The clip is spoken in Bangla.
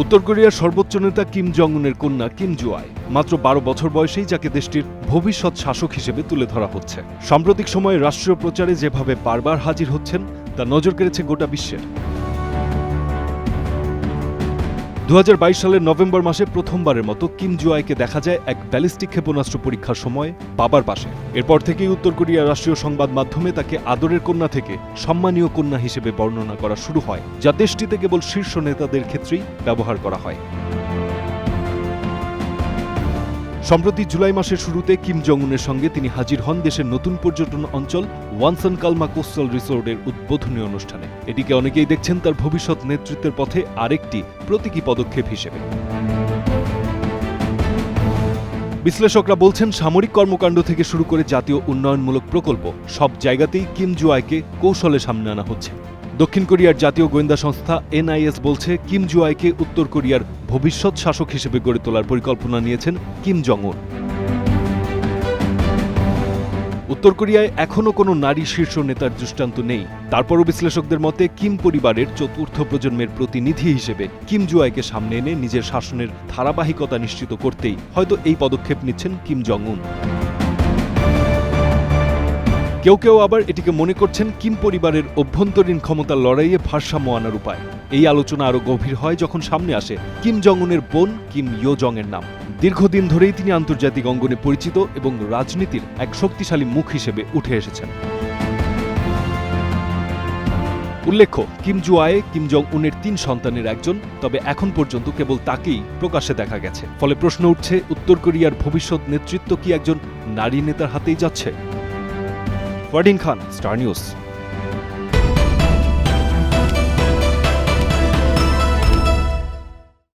উত্তর কোরিয়ার সর্বোচ্চ নেতা কিম জং উনের কন্যা কিম জুয়াই মাত্র বারো বছর বয়সেই যাকে দেশটির ভবিষ্যৎ শাসক হিসেবে তুলে ধরা হচ্ছে। সাম্প্রতিক সময়ে রাষ্ট্রীয় প্রচারে যেভাবে বারবার হাজির হচ্ছেন, তা নজর কেড়েছে গোটা বিশ্বের। দু হাজার বাইশ সালের নভেম্বর মাসে প্রথমবারের মতো কিম জুয়াইকে দেখা যায় এক ব্যালিস্টিক ক্ষেপণাস্ত্র পরীক্ষার সময় বাবার পাশে। এরপর থেকেই উত্তর কোরিয়ার রাষ্ট্রীয় সংবাদ মাধ্যমে তাকে আদরের কন্যা থেকে সম্মানীয় কন্যা হিসেবে বর্ণনা করা শুরু হয়, যা দেশটিতে কেবল শীর্ষ নেতাদের ক্ষেত্রেই ব্যবহার করা হয়। সম্প্রতি জুলাই মাসের শুরুতে কিম জং উনের সঙ্গে তিনি হাজির হন দেশের নতুন পর্যটন অঞ্চল ওয়ানসন কালমা কোস্টাল রিসোর্টের উদ্বোধনী অনুষ্ঠানে। এটিকে অনেকেই দেখছেন তার ভবিষ্যৎ নেতৃত্বের পথে আরেকটি প্রতীকী পদক্ষেপ হিসেবে। বিশ্লেষকরা বলছেন, সামরিক কর্মকাণ্ড থেকে শুরু করে জাতীয় উন্নয়নমূলক প্রকল্প সব জায়গাতেই কিম জুয়াইকে কৌশলে সামনে আনা হচ্ছে। দক্ষিণ কোরিয়ার জাতীয় গোয়েন্দা সংস্থা এনআইএস বলছে, কিম জুয়াইকে উত্তর কোরিয়ার ভবিষ্যৎ শাসক হিসেবে গড়ে তোলার পরিকল্পনা নিয়েছেন কিম জং উন উত্তর কোরিয়ায় এখনও কোনো নারী শীর্ষ নেতার দৃষ্টান্ত নেই। তারপরও বিশ্লেষকদের মতে, কিম পরিবারের চতুর্থ প্রজন্মের প্রতিনিধি হিসেবে কিম জুয়াইকে সামনে এনে নিজের শাসনের ধারাবাহিকতা নিশ্চিত করতেই হয়তো এই পদক্ষেপ নিচ্ছেন কিম জং উন কেউ কেউ আবার এটিকে মনে করছেন কিম পরিবারের অভ্যন্তরীণ ক্ষমতার লড়াইয়ে ভারসাম্য আনার উপায়। এই আলোচনা আরও গভীর হয় যখন সামনে আসে কিম জং উনের বোন কিম ইয়ো জং এর নাম। দীর্ঘদিন ধরেই তিনি আন্তর্জাতিক অঙ্গনে পরিচিত এবং রাজনীতির এক শক্তিশালী মুখ হিসেবে উঠে এসেছেন। উল্লেখ্য, কিম জুয়ায়ে কিম জং উনের তিন সন্তানের একজন, তবে এখন পর্যন্ত কেবল তাকেই প্রকাশ্যে দেখা গেছে। ফলে প্রশ্ন উঠছে, উত্তর কোরিয়ার ভবিষ্যৎ নেতৃত্ব কি একজন নারী নেতার হাতেই যাচ্ছে? ফারদিন খান স্টার নিউজ